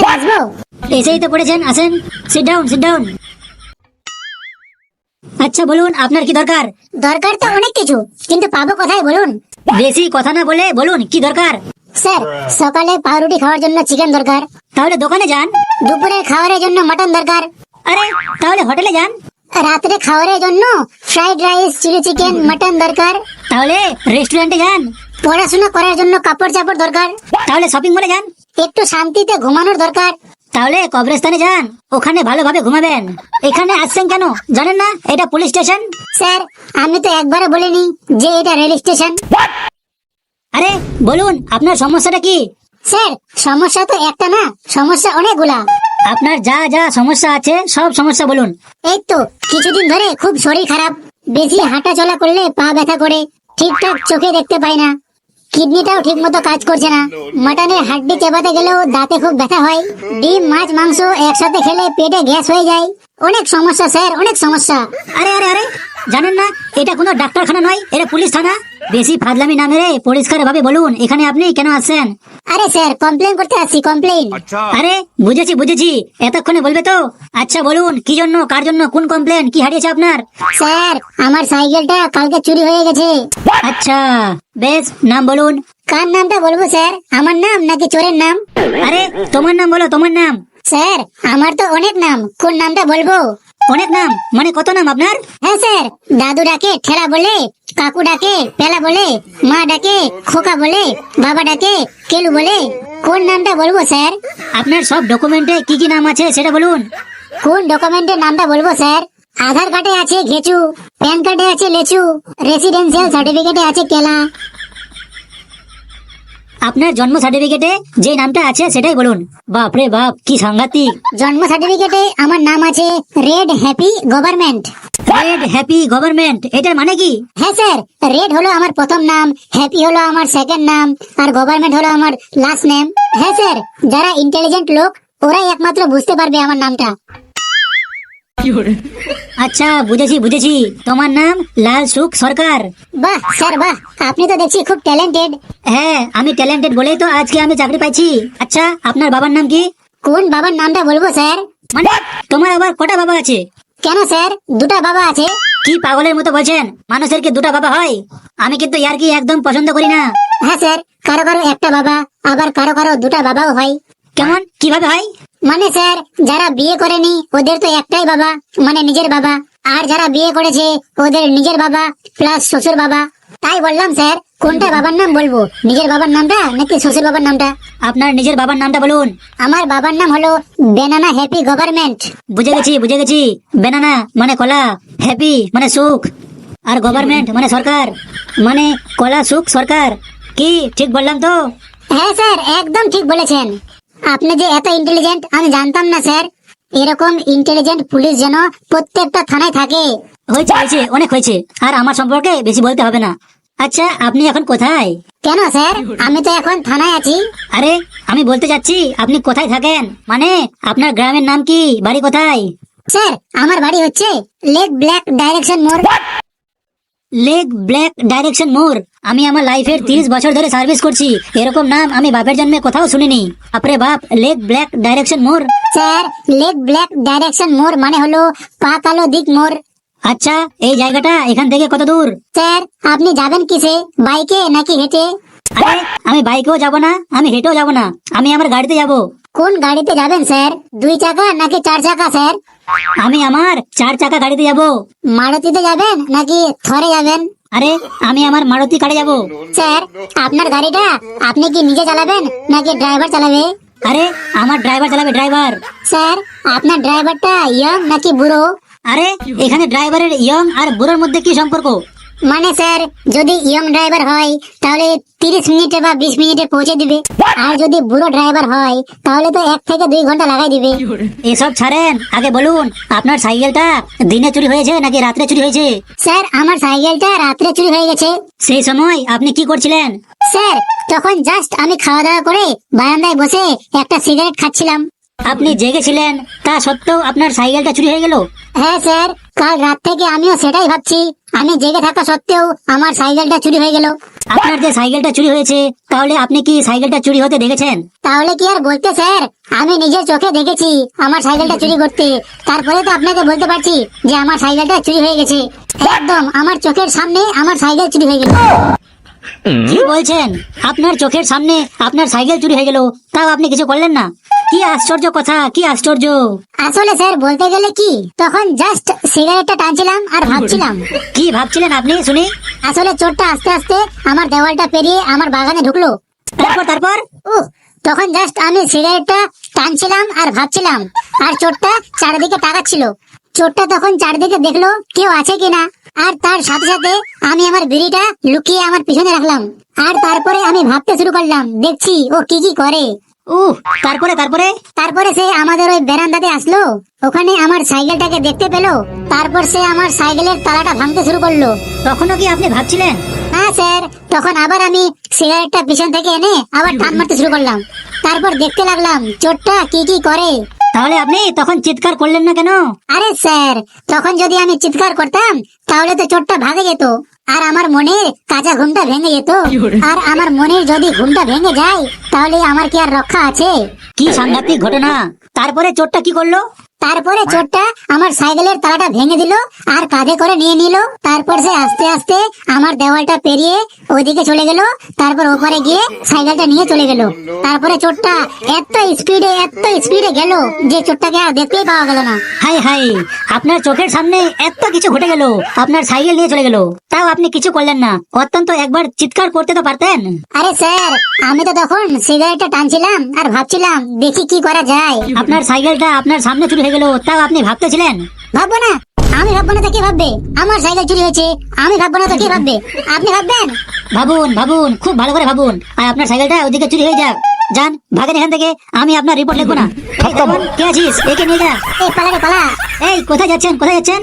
Sir আসব এসেই তো পড়েছেন আসেন। সিট ডাউন সিট ডাউন আচ্ছা বলুন আপনার কি দরকার? দরকার তো অনেক কিছু কিন্তু পাবো কোথায় বলুন? বেশি কথা না বলে বলুন কি দরকার? স্যার সকালে পাউরুটি খাওয়ার জন্য চিকেন দরকার। তাহলে দোকানে যান। দুপুরে খাওয়ারের জন্য মাটন দরকার। আরে তাহলে হোটেলে যান। রাত্রে খাওয়ারের জন্য fried rice chilli chicken mutton দরকার। তাহলে রেস্টুরেন্টে যান। পড়াশোনা করার জন্য কাপড় চাপড় দরকার। তাহলে শপিং মলে যান। একটু শান্তিতে ঘুমানোর দরকার। তাহলে কবরস্থানে যান ওখানে ভালোভাবে ঘুমাবেন। এখানে আসছেন কেন? জানেন না? এটা পুলিশ স্টেশন? স্যার আমি তো একবারও বলিনি যে এটা রেল স্টেশন। আরে বলুন আপনার সমস্যাটা কি? স্যার সমস্যা তো একটা না সমস্যা অনেকগুলা। আপনার যা যা সমস্যা আছে সব সমস্যা বলুন। এই তো কিছুদিন ধরে খুব শরীর খারাপ। বেশি হাঁটা চলা করলে পা ব্যথা করে ঠিকঠাক চোখে দেখতে পাই না। কিডনিটাও ঠিক মতো কাজ করছে না। মাটনের হাড্ডি চেবাতে গেলেও দাঁতে খুব ব্যথা হয়। ডিম মাছ মাংস একসাথে খেলে পেটে গ্যাস হয়ে যায়। অনেক সমস্যা স্যার অনেক সমস্যা। আরে আরে আরে। জানেন না এটা কোনো ডাক্তারখানা নয় এটা পুলিশ থানা। বেশি ফাজলামি না মেরে পরিষ্কার ভাবে বলুন এখানে আপনি কেন আসছেন আরে স্যার কমপ্লেন করতে আসছি কমপ্লেন আরে বুঝেছি বুঝেছি এতক্ষণে বলবে তো? আচ্ছা বলুন কি জন্য কার জন্য কোন কমপ্লেন কি হারিয়েছে আপনার? স্যার আমার সাইকেলটা কালকে চুরি হয়ে গেছে। আচ্ছা বেশ নাম বলুন। কার নামটা বলব স্যার? আমার নাম নাকি চোরের নাম? আরে তোমার নাম বলো তোমার নাম। স্যার আমার তো অনেক নাম কোন নামটা বলব? অনেক নাম। মানে কত নাম আপনার? হ্যাঁ স্যার। দাদু ডাকে ঠেলা বলে কাকু ডাকে পেলা বলে মা ডাকে খোকা বলে বাবা ডাকে কেলু বলে। কোন নামটা বলব স্যার? আপনার সব ডকুমেন্টে কি কি নাম আছে সেটা বলুন। কোন ডকুমেন্টের নামটা বলব স্যার? আধার কার্ডে আছে ঘেচু প্যান কার্ডে আছে লেচু রেসিডেন্সিয়াল সার্টিফিকেটে আছে কেলা। আপনার জন্ম সার্টিফিকেটে যে নামটা আছে সেটাই বলুন। বাপরে বাপ কি সাংঘাতিক। জন্ম সার্টিফিকেটে আমার নাম আছে red happy government red happy government এটার মানে কি? হ্যাঁ স্যার রেড হলো আমার প্রথম নাম হ্যাপি হলো আমার সেকেন্ড নাম আর গভর্নমেন্ট হলো আমার লাস্ট নেম হ্যাঁ স্যার যারা ইন্টেলিজেন্ট লোক ওরাই একমাত্র বুঝতে পারবে আমার নামটা। আচ্ছা বুঝেছি বুঝেছি। তোমার নাম লাল সুখ সরকার। বাহ স্যার বাহ। আপনি তো দেখছি খুব ট্যালেন্টেড হ্যাঁ আমি ট্যালেন্টেড বলেই তো আজকে আমি চাকরি পাইছি। আচ্ছা আপনার বাবার নাম কি? কোন বাবার নামটা বলব স্যার? মানে তোমার আবার কটা বাবা আছে? কেন স্যার? দুটা বাবা আছে? কি পাগলের মতো বলছেন? মানুষের কি দুটা বাবা হয়? আমি কিন্তু ইয়ার কি একদম পছন্দ করি না। হ্যাঁ স্যার কারও কারও একটা বাবা আবার কারও কারও দুটা বাবাও হয়। কেমন কীভাবে? হয় মানে স্যার যারা বিয়ে করেনি ওদের তো একটাই বাবা মানে নিজের বাবা। আর যারা বিয়ে করেছে ওদের নিজের বাবা প্লাস শ্বশুর বাবা। তাই বললাম স্যার কোনটা বাবার নাম বলব? নিজের বাবার নামটা নাকি শ্বশুর বাবার নামটা? আপনার নিজের বাবার নামটা বলুন। আমার বাবার নাম হলো বেনানা হ্যাপি গভর্নমেন্ট বুঝে গেছি বুঝে গেছি। বেনানা মানে কলা হ্যাপি মানে সুখ। আর গভর্নমেন্ট মানে সরকার। মানে কলা সুখ সরকার। কি ঠিক বললাম তো? হ্যাঁ স্যার একদম ঠিক বলেছেন। আপনি যে এত ইন্টেলিজেন্ট আমি জানতাম না স্যার। এরকম ইন্টেলিজেন্ট পুলিশ যেন প্রত্যেকটা থানায় থাকে। হয়েছে হয়েছে অনেক হয়েছে। আর আমার সম্পর্কে বেশি বলতে হবে না। আচ্ছা আপনি এখন কোথায়? কেন স্যার? আমি তো এখন থানায় আছি। আরে আমি বলতে যাচ্ছি আপনি কোথায় থাকেন? মানে আপনার গ্রামের নাম কি? বাড়ি কোথায়? স্যার আমার বাড়ি হচ্ছে লেক ব্ল্যাক ডাইরেকশন মোড় লেক ব্ল্যাক ডাইরেকশন মোর আমি আমার লাইফের তিরিশ বছর ধরে সার্ভিস করছি। এরকম নাম আমি বাপের জন্মে কোথাও শুনিনি। আপরে বাপ লেক ব্ল্যাক ডাইরেকশন মোর স্যার লেক ব্ল্যাক ডাইরেকশন মোড় মানে হলো পা কালো দিক মোড় আচ্ছা এই জায়গাটা এখান থেকে কত দূর? স্যার আপনি যাবেন কিসে? বাইকে নাকি হেঁটে? আরে আমি বাইকেও যাব না আমি হেঁটেও যাব না। আমি আমার গাড়িতে যাব। কোন গাড়িতে যাবেন স্যার? দুই চাকা নাকি চার চাকা স্যার? আমি আমার চার চাকা গাড়িতে যাব। মারুতিতে যাবেন নাকি থরে যাবেন? আরে আমি আমার মারুতি কারে যাব। স্যার আপনার গাড়িটা আপনি কি নিজে চালাবেন নাকি ড্রাইভার চালাবে? আরে আমার ড্রাইভার চালাবে ড্রাইভার। স্যার আপনার ড্রাইভারটা ইয়ং নাকি বুড়ো? আরে এখানে ড্রাইভারের ইয়ং আর বুড়োর মধ্যে কি সম্পর্ক? মানে স্যার যদি ইয়ং ড্রাইভার হয় তাহলে তিরিশ মিনিটে বা বিশ মিনিটে পৌঁছে দিবে। আর যদি বুড়ো ড্রাইভার হয় তাহলে তো এক থেকে দুই ঘণ্টা লাগাই দিবে। এসব ছাড়েন আগে বলুন আপনার সাইকেলটা দিনে চুরি হয়েছে নাকি রাত্রে চুরি হয়েছে? স্যার আমার সাইকেলটা রাত্রে চুরি হয়ে গেছে। সেই সময় আপনি কি করছিলেন? স্যার তখন জাস্ট আমি খাওয়া দাওয়া করে বারান্দায় বসে একটা সিগারেট খাচ্ছিলাম। আপনি জেগেছিলেন তা সত্ত্বেও আপনার সাইকেলটা চুরি হয়ে গেল? হ্যাঁ স্যার। কাল রাত থেকে আমিও সেটাই ভাবছি। আমি জেগে থাকা সত্ত্বেও আমার সাইকেলটা চুরি হয়ে গেল। আপনার যে সাইকেলটা চুরি হয়েছে তাহলে আপনি কি সাইকেলটা চুরি হতে দেখেছেন? তাহলে কি আর বলতে স্যার? আমি নিজের চোখে দেখেছি আমার সাইকেলটা চুরি করতে। তারপরে তো আপনাকে বলতে পারছি যে আমার সাইকেলটা চুরি হয়ে গেছে। একদম আমার চোখের সামনে আমার সাইকেল চুরি হয়ে গেল। কি বলছেন? আপনার চোখের সামনে আপনার সাইকেল চুরি হয়ে গেল তাও আপনি কিছু করলেন না? কি আশ্চর্য কথা কি আশ্চর্য। আসলে স্যার বলতে গেলে কি তখন জাস্ট সিগারেটটা টানছিলাম আর ভাবছিলাম। কি ভাবছিলেন আপনি শুনি? আসলে চোরটা আস্তে আস্তে আমার দেওয়ালটা পেরিয়ে আমার বাগানে ঢুকলো। তারপর তারপর? উহ তখন জাস্ট আমি সিগারেটটা টানছিলাম আর ভাবছিলাম আর চোরটা চারিদিকে তাকাচ্ছিল। চোরটা তখন চারিদিকে দেখল কেউ আছে কিনা আর তার সাথে সাথে আমি আমার বিড়িটা লুকিয়ে আমার পিছনে রাখলাম। আর তারপরে আমি ভাবতে শুরু করলাম দেখছি ও কি কি করে। উহ তারপরে তারপরে? তারপরে সে আমাদের ওই বেরান্দাতে আসলো। ওখানে আমার সাইকেলটাকে দেখতে পেল। তারপর সে আমার সাইকেলের তালাটা ভাঙতে শুরু করল। তখনও কি আপনি ভাবছিলেন? হ্যাঁ স্যার। তখন আবার আমি সিগারেটটা পিছন থেকে এনে আবার টান মারতে শুরু করলাম। তারপর দেখতে লাগলাম চোরটা কি কি করে? তাহলে আপনি তখন চিৎকার করলেন না কেন? আরে স্যার। তখন যদি আমি চিৎকার করতাম তাহলে তো চোরটা ভাগে যেত। আর আমার মনের কাঁচা ঘুমটা ভেঙে যেত। আর আমার মনের যদি ঘুমটা ভেঙে যায় তাহলে আমার কি আর রক্ষা আছে? কি সাংঘাতিক ঘটনা। তারপরে চোরটা কি করল? তারপরে চোরটা আমার সাইকেলের তালাটা ভেঙে দিল আর কাঁধে করে নিয়ে নিল। তারপর সে আস্তে আস্তে আমার দেওয়ালটা পেরিয়ে ওইদিকে চলে গেল। তারপর ওপারে গিয়ে সাইকেলটা নিয়ে চলে গেল। তারপরে চোরটা এত স্পিডে এত স্পিডে গেল যে চোরটাকে আর দেখতেই পাওয়া গেল না। হাই হাই আপনার চোখের সামনে এত কিছু ঘটে গেল। আপনার সাইকেল নিয়ে চলে গেল। তাও আপনি কিছু করলেন না। অত্যন্ত একবার চিৎকার করতে তো পারতেন। আরে স্যার আমি তো তখন সিগারেটটা টানছিলাম আর ভাবছিলাম দেখি কি করা যায়। আপনার সাইকেলটা আপনার সামনে চুরি হয়ে গেল তাও আপনি ভাবতেছিলেন? ভাববো না। আমি ভাববো না তো কি ভাববে? আমার সাইকেল চুরি হয়েছে আমি ভাববো না তো কি ভাববে? আপনি ভাববেন? ভাবুন ভাবুন খুব ভালো করে ভাবুন। আর আপনার সাইকেলটা ওদিকে চুরি হয়ে যাক। যান ভাগেন এখান থেকে আমি আপনার রিপোর্ট লিখব না। কে আছিস? একে নিয়ে যা। এই পালা রে পালা। এই কোথায় যাচ্ছেন? কোথায় যাচ্ছেন?